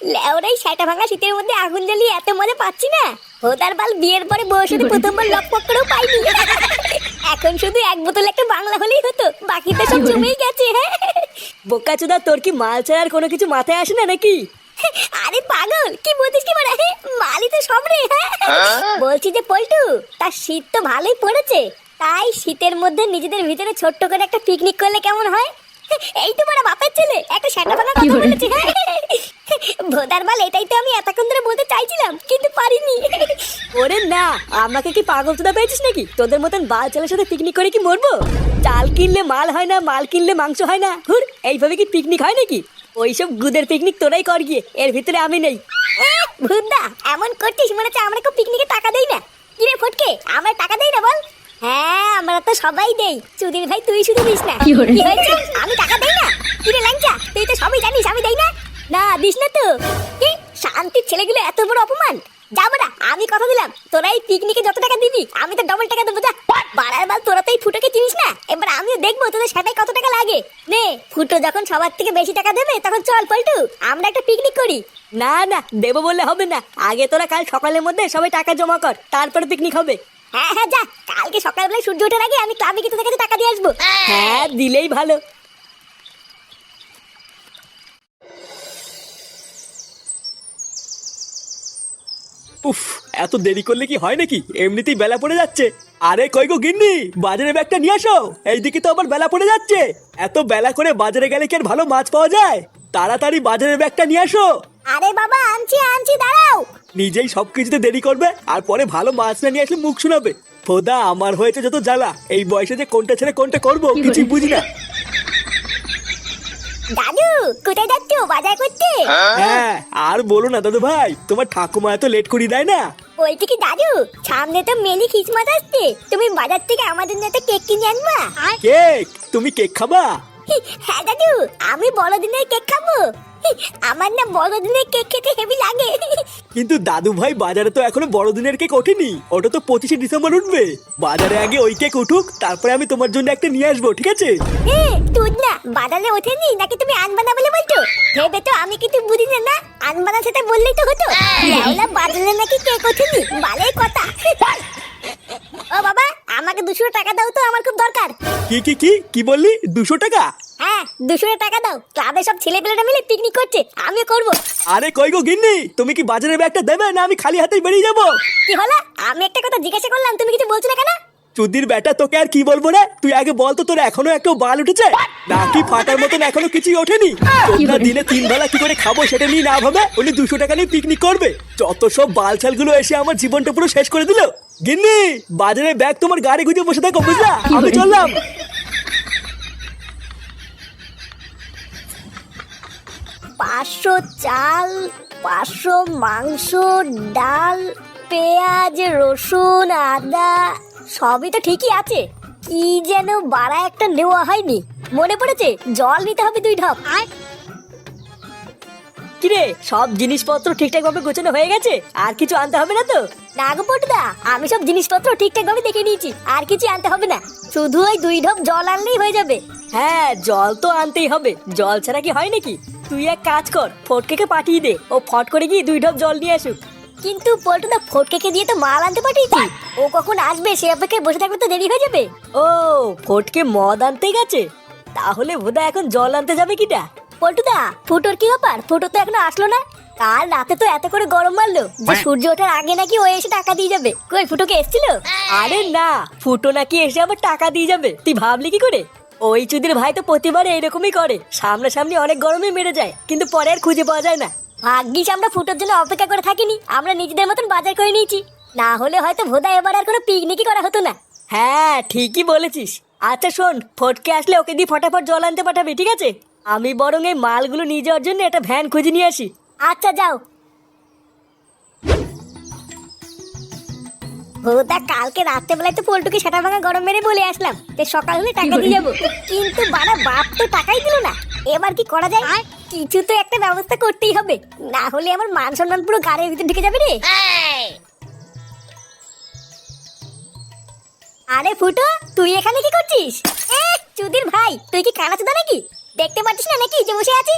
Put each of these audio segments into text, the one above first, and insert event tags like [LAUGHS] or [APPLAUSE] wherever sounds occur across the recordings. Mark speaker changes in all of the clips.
Speaker 1: লেওরাই সেটা ভাঙা শীতের মধ্যে আগুন জ্বালিয়ে এত মজা পাচ্ছি না? হোদার বাল বিয়ের পরে সাথে [LAUGHS] প্রথমবার লক পক করেও পাইনি। [LAUGHS] এখন শুধু এক বোতল একটা বাংলা হলেই হতো। বাকিটা সব জমেই গেছে। [LAUGHS] হ্যাঁ
Speaker 2: বোকাচোদা তোর কি মাল ছাড়ার কোনো কিছু মাথায় আসে না নাকি?
Speaker 1: আরে পাগল কি বলছিস কি মানে? মালি তো সব রে। হ্যাঁ? বলছি যে পল্টু তার শীত তো ভালোই পড়েছে। তাই শীতের মধ্যে নিজেদের ভিতরে ছোট্ট করে একটা পিকনিক করলে কেমন হয়? এই তো বড় বাপের ছেলে। একটা ভাঙা কথা বলেছে হ্যাঁ। ভোদার মাল এটাই তো আমি এতক্ষণ ধরে বলতে চাইছিলাম কিন্তু পারিনি।
Speaker 2: ওরে না আমাকে কি পাগল চোদা পেয়েছিস নাকি? তোদের মতন বাল ছেলের সাথে পিকনিক করে কি মরবো? চাল কিনলে মাল হয় না মাল কিনলে মাংস হয় না। হুর এইভাবে কি পিকনিক হয় নাকি? ওইসব গুদের পিকনিক তোরাই কর গিয়ে এর ভিতরে আমি নেই।
Speaker 1: ভুদা এমন করছিস মনে হচ্ছে আমরা কেউ পিকনিকে টাকা দেই না। কিরে ফটকে আমরা টাকা দেই না বল? হ্যাঁ আমরা তো সবাই দেই। চুদির ভাই তুই শুধু দিস না। কি হয়েছে? আমি টাকা দেই না। কিরে ল্যাংচা? তুই তো সবই জানিস আমি দেই না। না দিস না তো। কি? শান্তির ছেলেগুলো এত বড় অপমান। যাব না আমি কথা দিলাম। তোরা এই পিকনিকে যত টাকা দিবি আমি তো ডবল টাকা দেবো যা। বাড়ার বাল তোরা তো এই ফুটোকে চিনিস না। এবার আমিও দেখব তোদের সেটাই কত টাকা লাগে। নে ফুটো যখন সবার থেকে বেশি টাকা দেবে তখন চল পল্টু আমরা একটা পিকনিক করি।
Speaker 2: না না দেবো বললে হবে না। আগে তোরা কাল সকালের মধ্যে সবাই টাকা জমা কর তারপরে পিকনিক হবে।
Speaker 1: হ্যাঁ হ্যাঁ যা। কালকে সকালবেলায় সূর্য ওঠার আগে আমি ক্লাবে গিয়ে তোদের কাছে টাকা দিয়ে আসব।
Speaker 2: হ্যাঁ দিলেই ভালো।
Speaker 3: উফ এত দেরি করলে কি হয় নাকি? এমনিতেই বেলা পড়ে যাচ্ছে। আরে কই গো গিন্নি? বাজারে ব্যাগটা নিয়ে আসো। এইদিকে তো আবার বেলা পড়ে যাচ্ছে। এত বেলা করে বাজারে গেলে কি আর ভালো মাছ পাওয়া যায়? তাড়াতাড়ি বাজারের ব্যাগটা নিয়ে আসো।
Speaker 1: আরে বাবা আনছি আনছি দাঁড়াও।
Speaker 3: নিজেই সবকিছুতে দেরি করবে আর পরে ভালো মাছ না নিয়ে আসলে মুখ শোনাবে। ফোদা আমার হয়েছে যত জ্বালা। এই বয়সে যে কোনটা ছেড়ে কোনটা করব কিছুই বুঝি না।
Speaker 1: দাদু কোথায় যাচ্ছ? বাজার করতে?
Speaker 3: হ্যাঁ? আর বলো না দাদু ভাই তোমার ঠাকুমা এত লেট করি দেয় না?
Speaker 1: বলছি কি দাদু সামনে তো মেলি খ্রিসমাস আসছে। তুমি বাজার থেকে আমাদের জন্য একটা কেক কিনে আনবা।
Speaker 3: কেক? তুমি কেক খাবা?
Speaker 1: হ্যাঁ দাদু আমি বড়দিনের কেক খাব। আমার না বড়দিনের কেক খেতে হেভি লাগে।
Speaker 3: কিন্তু দাদু ভাই বাজারে তো এখনও বড়দিনের কেক ওঠেনি। ওটা তো পঁচিশে ডিসেম্বর উঠবে। বাজারে আগে ওই কেক উঠুক তারপরে আমি তোমার জন্য একটা নিয়ে আসব ঠিক আছে?
Speaker 1: এ, তুই না বাজারে ওঠেনি নাকি তুমি আনবা না বলে বলছো? ভেবে তো আমি কিছু বুঝি না না? আনবা না সেটা বললেই তো হতো। লেওলা বাজারে নাকি কেক ওঠেনি ভালোই কথা। ও বাবা আমাকে দুশো টাকা দাও তো আমার খুব দরকার।
Speaker 3: কি কি কি? কি বললি? দুশো টাকা?
Speaker 1: হ্যাঁ দুশো টাকা দাও। ক্লাবে সব ছেলেপেলেরা মিলে পিকনিক করছে। আমিও করব।
Speaker 3: আরে কই গো গিন্নি? তুমি কি বাজারের ব্যাগটা দেবে না আমি খালি হাতেই বেরিয়ে যাব?
Speaker 1: কি হলো? আমি একটা কথা জিজ্ঞাসা করলাম তুমি কিছু বলছো না কেন?
Speaker 3: চুদির ব্যাটা তোকে আর কি বলব রে? তুই আগে বল তো তোর এখনও একটু বাল উঠেছে? নাকি ফাটার মতন এখনও কিছুই ওঠেনি? তোমরা দিনে তিন বেলা কি করে খাব সেটা নিয়ে না ভাবে উনি দুশো টাকা নিয়ে পিকনিক করবে। যত সব বালছালগুলো এসে আমার জীবনটা পুরো শেষ করে দিল। গিন্নি বাজারে ব্যাগ তোমার গাড়ি গুজে বসে থাকো বুঝলা? আমি চললাম।
Speaker 1: পাঁচশো চাল, পাঁচশো মাংস, ডাল, পেঁয়াজ, রসুন, আদা, সবই তো ঠিকই আছে। কি যেন বাড়া একটা নেওয়া হয়নি। মনে পড়েছে, জল নিতে হবে দুই ঢপ।
Speaker 2: কিরে সব জিনিসপত্র ঠিকঠাক ভাবে গোছানো হয়ে গেছে? আর কিছু আনতে হবে না তো?
Speaker 1: না গো পটুদা আমি সব জিনিসপত্র ঠিকঠাক ভাবে দেখে নিয়েছি আর কিছু আনতে হবে না। শুধু ওই দুই ঢপ জল আনলেই হয়ে যাবে।
Speaker 2: হ্যাঁ জল তো আনতেই হবে। জল ছাড়া কি হয় নাকি? তুই এক কাজ কর ফটকেকে পাঠিয়ে দে। ও ফট করে গিয়ে দুই ঢপ জল নিয়ে আসুক।
Speaker 1: কিন্তু পল্টুদা ফটকেকে দিয়ে তো মাল আনতে পাঠিয়েছি। ও কখন আসবে সে অপেক্ষায় বসে থাকলে তো দেরি হয়ে যাবে।
Speaker 2: ও ফটকে মদ আনতে গেছে? তাহলে বোধহয় এখন জল আনতে যাবে কিটা?
Speaker 1: পল্টুদা ফুটোর কি ব্যাপার? ফুটো তো এখনও আসলো না? কাল রাতে তো এত করে গরম মারলো যে সূর্য ওঠার আগে নাকি ও এসে টাকা দিয়ে যাবে। কই ফুটোকে এসেছিল?
Speaker 2: আরে না ফুটো নাকি এসে আবার টাকা দিয়ে যাবে। তুই ভাবলি কি করে? ওই চুদির ভাই তো প্রতিবার এইরকমই করে। সামনাসামনি অনেক গরমই মেরে যায় কিন্তু পরে আর খুঁজে পাওয়া যায় না।
Speaker 1: ভাগ্যিস আমরা ফুটোর জন্য অপেক্ষা করে থাকিনি। আমরা নিজেদের মতন বাজার করে নিয়েছি। না হলে হয়তো ভোদা এবার আর কোনো পিকনিকই করা হতো না।
Speaker 2: হ্যাঁ ঠিকই বলেছিস। আচ্ছা শোন ফটকে আসলে ওকে দিয়ে ফটাফট জল আনতে পাঠাবি ঠিক আছে? আমি বরং এই মালগুলো নিয়ে যাওয়ার জন্য একটা ভ্যান খুঁজে নিয়ে আসি।
Speaker 1: আচ্ছা যাও। ভোদা কালকে রাত্রেবেলায় তো পল্টুকে সেটা ভাঙা গরম মেরে বলে আসলাম। যে সকাল হলে টাকা দিয়ে যাব। কিন্তু বাড়া বাপ তো টাকাই দিল না। এবার কি করা যায়? কিছু তো একটা ব্যবস্থা করতেই হবে। না হলে আমার মান সম্মান পুরো গাড়ির ভিতরে ঢুকে যাবে রে। আরে ফুটো তুই এখানে কি করছিস? এ, চুদির ভাই তুই কি কানা চুদা নাকি? দেখতে পাচ্ছিস না নাকি যে বসে আছি?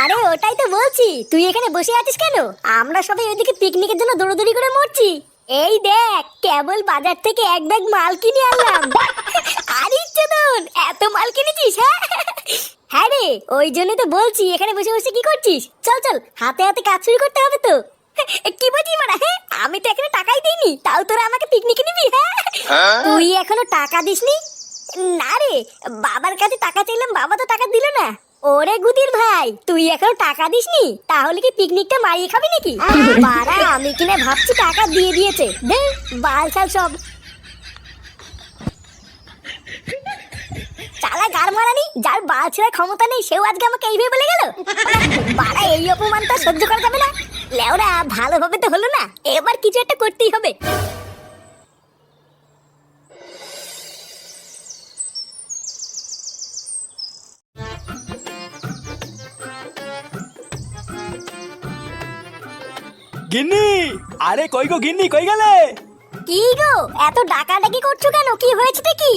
Speaker 1: আরে ওটাই তো বলছি। তুই এখানে বসে আছিস কেন? আমরা সবাই ওইদিকে পিকনিকের জন্য দৌড়দৌড়ি করে মরছি। এই দেখ কেবল বাজার থেকে এক ব্যাগ মাল কিনে আনলাম। আরে চোদন এত মাল কিনেছিস হ্যাঁ? হ্যাঁ রে ওই জন্যই তো বলছি এখানে বসে বসে কি করছিস? চল চল হাতে হাতে কাজ শুরু করতে হবে তো। কি বলছিস মারা হ্যাঁ? আমি তো এখানে টাকাই দিইনি তাও তোরা আমাকে পিকনিকে নিবি হ্যাঁ? তুই এখনও টাকা দিসনি? না রে, বাবার কাছে টাকা চাইলাম, বাবা তো টাকা দিল না। ওরে গুদির ভাই, তুই এখনও টাকা দিসনি? তাহলে কি পিকনিকটা মারিয়ে খাবি নাকি? বাড়া, আমি কিনা ভাবছি টাকা দিয়ে দিয়েছে। দে, বাল ছাল সব। চালা গার মারানি, যার বাল ছেড়ার ক্ষমতা নেই, সেও আজকে আমাকে এইভাবে বলে গেল? বাড়া, এই অপমানটা সহ্য করা যাবে না। লেওরা, ভালোভাবে তো হলো না। এবার কিছু একটা করতেই হবে।
Speaker 3: গিন্নি! আরে কই গো গিন্নি কই গেলে?
Speaker 1: কি গো এত ডাকাডাকি করছ কেন? কি হয়েছে কি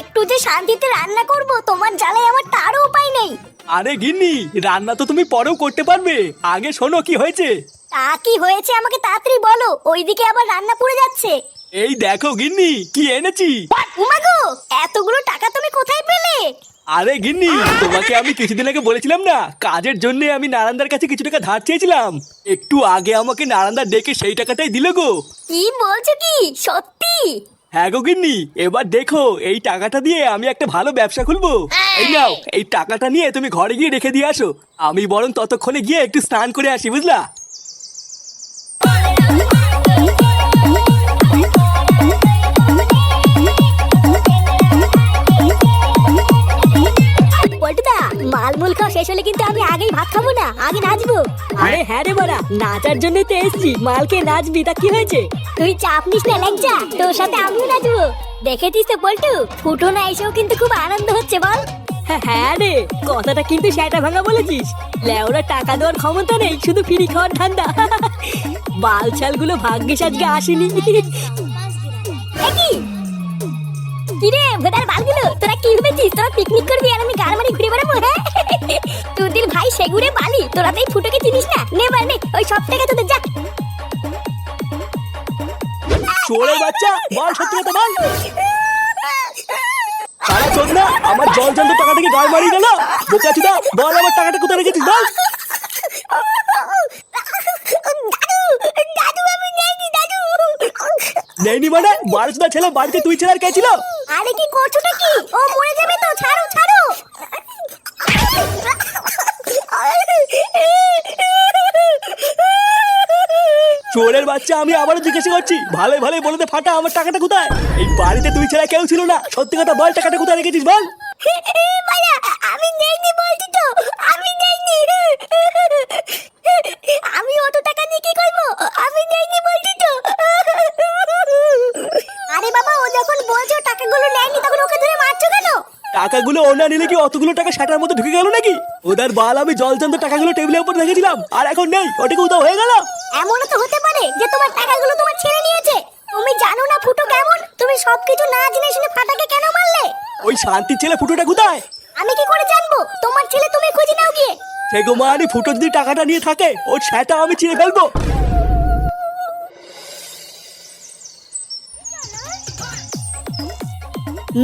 Speaker 1: একটু যে শান্তিতে রান্না করব তোমার জ্বালায় আমার তারও উপায় নেই।
Speaker 3: আরে গিন্নি রান্না তো তুমি পরেও করতে পারবে। আগে শোনো কি হয়েছে।
Speaker 1: তা কি হয়েছে আমাকে তাড়াতাড়ি বলো ওইদিকে আবার রান্না পুড়ে যাচ্ছে।
Speaker 3: এই দেখো গিন্নি কি এনেছি।
Speaker 1: উমাগো এতগুলো টাকা তুমি কোথায় পেলে?
Speaker 3: আরে গিন্নি তোমাকে আমি কিছুদিন আগে বলেছিলাম না কাজের জন্য আমি নারান্দার কাছে কিছু টাকা ধার চেয়েছিলাম। একটু আগে আমাকে নারান্দা ডেকে সেই টাকাটাই দিল গো।
Speaker 1: কি বলছো কি? সত্যি?
Speaker 3: হ্যাঁ গো গিন্নি এবার দেখো এই টাকাটা দিয়ে আমি একটা ভালো ব্যবসা খুলবো। এই নাও এই টাকাটা নিয়ে তুমি ঘরে গিয়ে রেখে দিয়ে আসো। আমি বরং ততক্ষণে গিয়ে একটু স্নান করে আসি বুঝলা? [LAUGHS] [LAUGHS]
Speaker 1: খাওয়া শেষ হলে কিন্তু আমি আগেই ভাত খাব না আগে নাচবো।
Speaker 2: আরে হ্যাঁ রে বাড়া নাচার জন্যই তো এসছি মালকে নাচবি তা কি হয়েছে?
Speaker 1: তুই চাপ নিস না ল্যাংচা তোর সাথে আমিও নাচবো। দেখেছিস তো পল্টু ফুটো না এসেও কিন্তু খুব আনন্দ হচ্ছে বল।
Speaker 2: হ্যাঁ, হ্যাঁ রে কথাটা কিন্তু সেটা ভাঙা বলেছিস। লেওরা টাকা দেওয়ার ক্ষমতা নেই শুধু ফিরি খাওয়ার ঠান্ডা বাল ছালগুলো ভাগ্যিস আজকে আসেনি।
Speaker 1: কিরে ভোদার বালগুলো তোরা কি ভেবেছিস? তোরা পিকনিক করবি আর আমি মারি ঘুরে বেড়াবো হ্যাঁ? তোদের ভাই সেগুড়ে বালি তোরা তো এই ফুটোকে চিনিস না? নে মার নে ওই সব টাকা তোদের যা।
Speaker 3: চোরের বাচ্চা বল সত্যি কথা বল। সারা চোদ না আমার জল জল টাকা থেকে গায়ে মারিয়ে গেল বোকা চুদা বল আমার টাকাটা কোথায় রেখেছিস বল।
Speaker 1: নেইনি
Speaker 3: মানে বারোচুদা ছেলে বাড়িতে তুই ছেলে আর কে ছিল? চোরের বাচ্চা আমি আবারও জিজ্ঞাসা করছি ভালোই ভালোই বলে দে ফাটা আমার টাকাটা কোথায়? এই বাড়িতে তুই ছেলে কেউ ছিল না। সত্যি কথা বল টাকাটা কোথায় রেখেছিস বল?
Speaker 1: আমি নেইনি বলছি তো আমি নেইনি। আমি অত টাকা নিয়ে কি করব? আমি নেইনি বলছি তো। আরে বাবা ও যখন বলছো টাকাগুলো নেয়নি তখন ওকে ধরে মারছো কেন?
Speaker 3: টাকাগুলো ও না নিলে কি অতগুলো টাকা সেটার মধ্যে ঢুকে গেল নাকি? ওদের বাল আমি জল জন্ত টাকাগুলো টেবিলের উপর রেখেছিলাম আর এখন নেই ওটাকে উদাও হয়ে গেল।
Speaker 1: এমনও তো হতে যে তোমার টাকাগুলো তোমার ছেড়ে নিয়েছে। তুমি জানো না ফুটো কেমন? তুমি সবকিছু না জেনে শুনে ফাটাকে কেন মারলে?
Speaker 3: ওই শান্তির ছেলে ফুটোটা কোথায়?
Speaker 1: আমি কি করে জানব? তোমার ছেলে তুমি খুঁজে নাও গিয়ে।
Speaker 3: সে গো মানি ফুটো যদি টাকাটা নিয়ে থাকে ওর সেটা আমি চিনে ফেলব।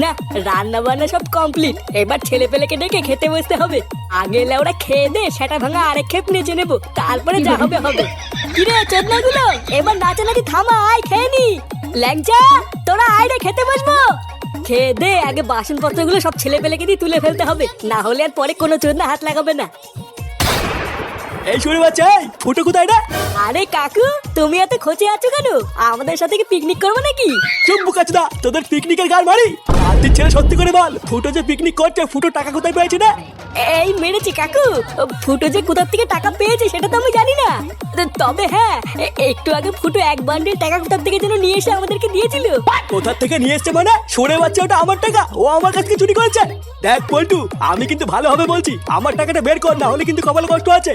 Speaker 2: না রান্না বান্না সব কমপ্লিট এবার ছেলে পেলেকে ডেকে খেতে বসতে হবে। আগে এলে খেয়ে দে, সেটা ভাঙা আরেক খেপ নেচে নেব। তারপরে যা হবে হবে। কিরে, চেতনাগুলো? এবার নাচানাচি থামা, আয়, খেয়ে নি। ল্যাংচা, তোরা আয় রে, খেতে বসবো। খেয়ে দে, আগে বাসনপত্রগুলো সব ছেলে পেলেকে দিয়ে তুলে ফেলতে হবে। না হলে আর পরে কোনো চোদনা হাত লাগাবে না।
Speaker 3: এই শুনে বাচ্চা এই, ফুটো কোথায় রে?
Speaker 2: আরে কাকু তুমি এত খোঁজে আছো কেন? আমাদের সাথে কি পিকনিক করব নাকি?
Speaker 3: চুপ বুকাচুদা তোদের পিকনিকের গাল মারি। শান্তির ছেলে সত্যি করে বল ফুটো যে পিকনিক করছে ফুটো টাকা কোথায় পেয়েছে না
Speaker 2: এই মেরেছি কাকু ফুটো যে কোথার থেকে টাকা পেয়েছে সেটা তো আমি জানি না। তবে হ্যাঁ একটু আগে ফুটো এক বান্ডিল টাকা কোথার থেকে যেন নিয়ে এসে আমাদেরকে দিয়েছিল।
Speaker 3: কোথার থেকে নিয়ে এসছে মানে? সরে বাচ্চা ওটা আমার টাকা ও আমার কাছ থেকে চুরি করেছে। দেখ পল্টু আমি কিন্তু ভালোভাবে বলছি আমার টাকাটা বের কর না হলে কিন্তু কপালে কষ্ট আছে।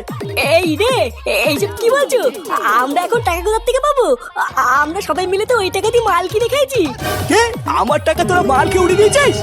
Speaker 2: এই রে, এইসব কি বলছো? আমরা এখন টাকা কোথার থেকে পাবো? আমরা সবাই মিলে তো ওই টাকা দিয়ে মাল কিনে খেয়েছি
Speaker 3: কে? আমার টাকা তোরা মাল খেয়ে উড়ে দিয়েছিস